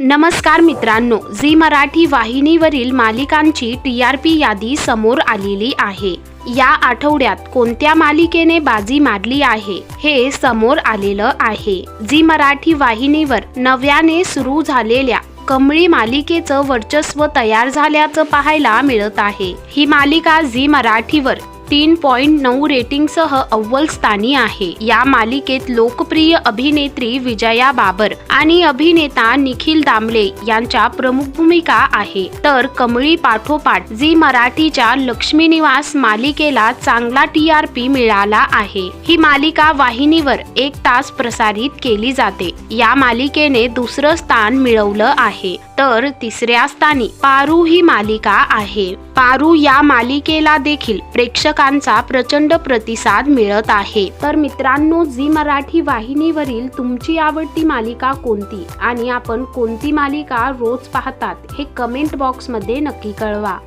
नमस्कार मित्रांनो झी मराठी वाहिनीवरील मालिकांची टी आर पी यादी समोर आलेली आहे. या आठवड्यात कोणत्या मालिकेने बाजी मारली आहे हे समोर आलेलं आहे. झी मराठी वाहिनीवर नव्याने सुरू झालेल्या कमळी मालिकेचं वर्चस्व तयार झाल्याचं पाहायला मिळत आहे. ही मालिका झी मराठीवर तीन पॉइंट नऊ रेटिंगसह अव्वल स्थानी आहे. या मालिकेत लोकप्रिय अभिनेत्री विजया बाबर आणि अभिनेता निखिल दामले यांच्या प्रमुख भूमिका आहे. तर कमळी पाठोपाठ झी मराठीच्या लक्ष्मीनिवास मालिकेला चांगला टी आर पी मिळाला आहे. ही मालिका वाहिनीवर एक तास प्रसारित केली जाते. या मालिकेने दुसरं स्थान मिळवलं आहे. तर तिसऱ्या स्थानी पारू ही मालिका आहे. पारू या मालिकेला देखील प्रेक्षक प्रेक्षकांचा प्रचंड प्रतिसाद मिळत आहे. तर मित्रांनो झी मराठी वाहिनीवरील तुमची आवडती मालिका कोणती? आणि आपण कोणती मालिका रोज पाहतात हे कमेंट बॉक्समध्ये नक्की कळवा.